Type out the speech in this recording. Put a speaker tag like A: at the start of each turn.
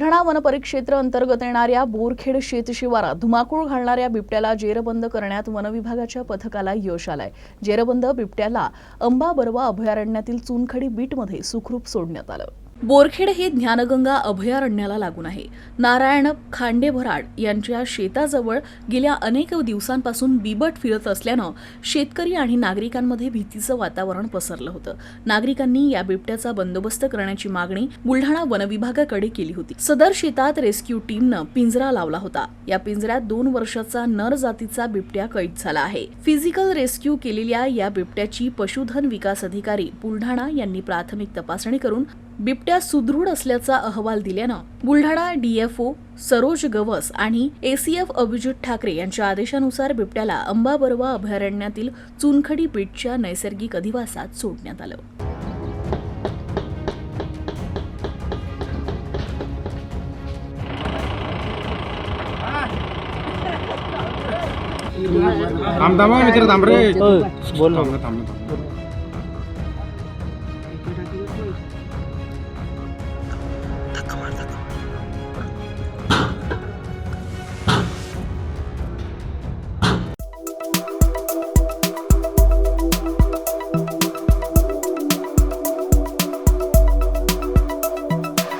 A: बुलढाणा वनपरिक्षेत्र अंतर्गत येणाऱ्या बोरखेड शेतशिवारात धुमाकूळ घालणाऱ्या बिबट्याला जेरबंद करण्यात वनविभागाच्या पथकाला यश आलंय. जेरबंद बिबट्याला अंबा बरवा अभयारण्यातील चुनखडी बीटमध्ये सुखरूप सोडण्यात आलं. बोरखेड हे ज्ञानगंगा अभयारण्याला लागून आहे. नारायण खांडेभराड यांच्या शेताजवळ गेल्या अनेक दिवसांपासून बिबट फिरत असल्यानं शेतकरी आणि नागरिकांमध्ये भीतीचं वातावरण पसरलं होतं. नागरिकांनी या बिबट्याचा बंदोबस्त करण्याची मागणी बुलढाणा वनविभागाकडे केली होती. सदर शेतात रेस्क्यू टीमनं पिंजरा लावला होता. या पिंजऱ्यात दोन वर्षाचा नर जातीचा बिबट्या कैद झाला आहे. फिजिकल रेस्क्यू केलेल्या या बिबट्याची पशुधन विकास अधिकारी बुलढाणा यांनी प्राथमिक तपासणी करून बिबट्या सुदृढ असल्याचा अहवाल दिल्यानं बुलढाणा डीएफओ सरोज गवस आणि एसीएफ अभिजित ठाकरे यांच्या आदेशानुसार बिबट्याला अंबा बरवा अभयारण्यातील चुनखडी बीटच्या नैसर्गिक अधिवासात सोडण्यात आलं.
B: थांब थांब मित्र थांब रे.
C: बोल ना.
B: थांब थांब थांब.